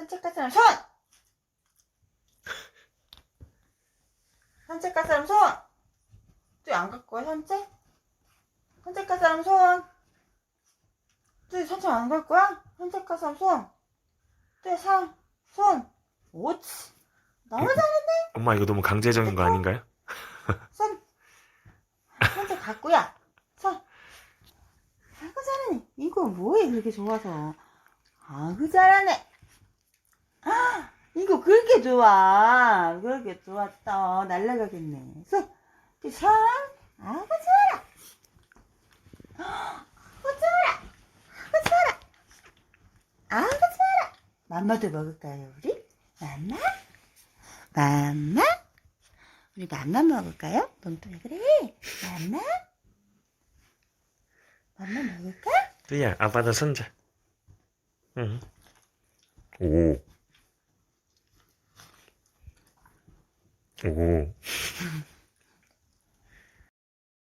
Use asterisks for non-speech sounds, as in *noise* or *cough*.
산책할 사람 손! 산책할 사람 손! 뚜안 갖고 와, 산책? 산책할 사람 손! 뚜 산책 안 갈 거야? 산책할 사람 손! 뚜 사, 손! 오치! 너무 잘했네! 엄마 이거 너무 강제적인 거 아닌가요? 손! 산책 갖고야! *laughs* 손! 아이고 잘하네! 이거 뭐해 그렇게 좋아서 아이고 잘하네! 그렇게 좋아! 그렇게 좋았다 날라가겠네 손! 그 손! 아이고 좋아라! 아이고 좋아라! 아이고 좋아라! 아이고 좋아라! 맘마도 먹을까요 우리? 맘마? 맘마? 우리 맘마 먹을까요? 넌또 왜 그래? 맘마? 맘마 먹을까? 뚜야 아빠도 손자 응. 오. 오.